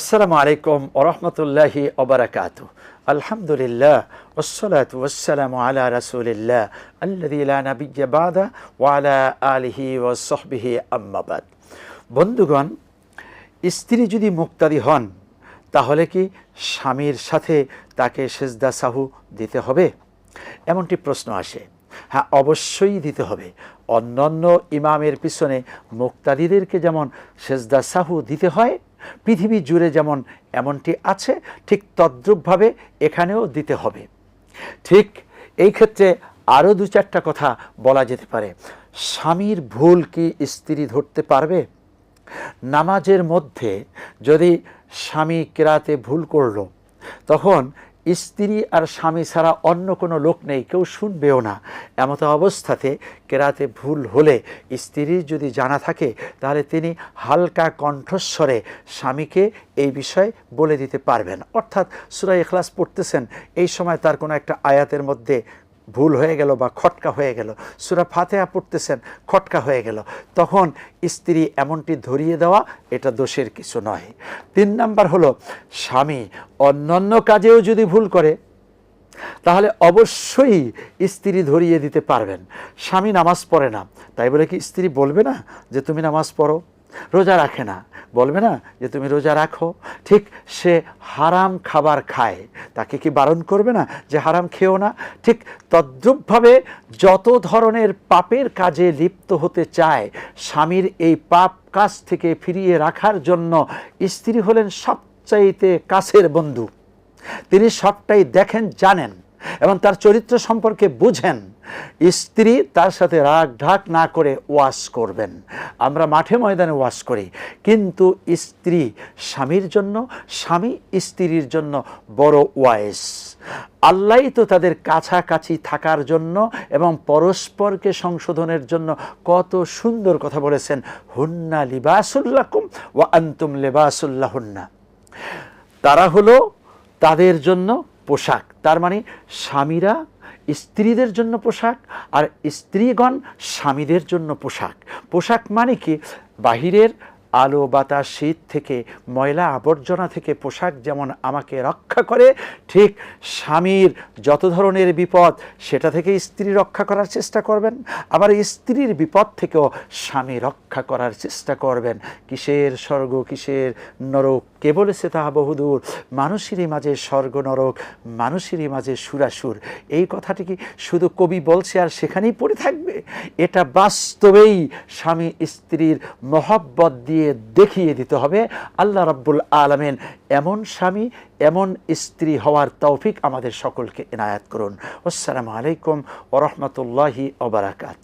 আসসালামু আলাইকুম ওরহমতুল্লাহি ওবরাকাত আলহামদুলিল্লাহ ওসলাত ওসালাম আলা রাসুলিল্লাহ আল্লাহ নবিজ্ঞ বাদা ওয়ালা আলিহি ওসহবিহি আম্মাবাদ বন্ধুগণ, স্ত্রী যদি মুক্তাদি হন, তাহলে কি স্বামীর সাথে তাকে সেজদা সাহু দিতে হবে? এমনটি প্রশ্ন আসে। হ্যাঁ অবশ্যই দিতে হবে। অন্যান্য ইমামের পিছনে মুক্তাদিদেরকে যেমন সেজদা সাহু দিতে হয়, পৃথিবী জুড়ে যেমন এমনটি আছে, ঠিক তদ্রূপভাবে এখানেও দিতে হবে। ঠিক এই ক্ষেত্রে আরও দু চারটা কথা বলা যেতে পারে। স্বামীর ভুল কি স্ত্রী ধরতে পারবে? নামাজের মধ্যে যদি স্বামী কেরাতে ভুল করল, তখন স্ত্রী আর স্বামী ছাড়া অন্য কোনো লোক নেই, কেউ শুনবেও না। এমতো অবস্থাতে কেরাতে ভুল হলে স্ত্রীর যদি জানা থাকে, তাহলে তিনি হালকা কণ্ঠস্বরে স্বামীকে এই বিষয় বলে দিতে পারবেন। অর্থাৎ সুরাই এখলাস পড়তেছেন, এই সময় তার কোনো একটা আয়াতের মধ্যে ভুল হয়ে গেল বা খটকা হয়ে গেল, সুরা ফাতেহা পড়তেছেন, খটকা হয়ে গেল, তখন স্ত্রী এমনটি ধরিয়ে দেওয়া এটা দোষের কিছু নয়। তিন নাম্বার হলো, স্বামী অন্যান্য কাজেও যদি ভুল করে, তাহলে অবশ্যই স্ত্রী ধরিয়ে দিতে পারবেন। স্বামী নামাজ পড়ে না, তাই বলে কি স্ত্রী বলবে না যে তুমি নামাজ পড়ো? রোজা রাখে না। বলবে না যে তুমি রোজা রাখো। ঠিক সে হারাম খাবার খায়। তাকে কি বারণ করবে না যে হারাম খেও না? ঠিক তদ্রূপভাবে যত ধরনের পাপের কাজে লিপ্ত হতে চায়, স্বামীর এই পাপ কাজ থেকে ফিরিয়ে রাখার জন্য স্ত্রী হলেন সবচাইতে কাছের বন্ধু। তিনি সবটাই দেখেন, জানেন এবং তার চরিত্র সম্পর্কে বুঝেন। স্ত্রী তার সাথে রাগ ঢাক না করে ওয়াশ করবেন। আমরা মাঠে ময়দানে ওয়াশ করি। কিন্তু স্ত্রী স্বামীর জন্য, স্বামী স্ত্রীর জন্য বড় ওয়াইস। আল্লাহ তো তাদের কাছাকাছি থাকার জন্য এবং পরস্পরকে সংশোধনের জন্য কত সুন্দর কথা বলেছেন, হুন্না লিবাসুল্লাকুম ও আন্তুম লেবাসুল্লাহ হুন্না তারা হলো তাদের জন্য পোশাক। তার মানে স্বামীরা স্ত্রীদের জন্য পোশাক আর স্ত্রীগণ স্বামীদের জন্য পোশাক। পোশাক মানে কি? বাহিরের আলো বাতাস, শীত থেকে, ময়লা আবর্জনা থেকে পোশাক যেমন আমাকে রক্ষা করে, ঠিক স্বামীর যত ধরনের বিপদ, সেটা থেকে স্ত্রী রক্ষা করার চেষ্টা করবেন। আবার স্ত্রীর বিপদ থেকেও স্বামী রক্ষা করার চেষ্টা করবেন। কিসের স্বর্গ, কিসের নরক? কে বলেছে তাহা বহুদূর? মানুষেরই মাঝে স্বর্গ, নরক, মানুষেরই মাঝে সুরাসুর। এই কথাটি কি শুধু কবি বলছে আর সেখানেই পড়ে থাকবে? এটা বাস্তবেই স্বামী স্ত্রীর মহব্বত দিয়ে দেখিয়ে দিতে হবে। আল্লাহ রব্বুল আলমেন এমন স্বামী, এমন স্ত্রী হওয়ার তৌফিক আমাদের সকলকে এনায়াত করুন। আসসালামু আলাইকুম ওরহমতুল্লাহি ওবরাকাত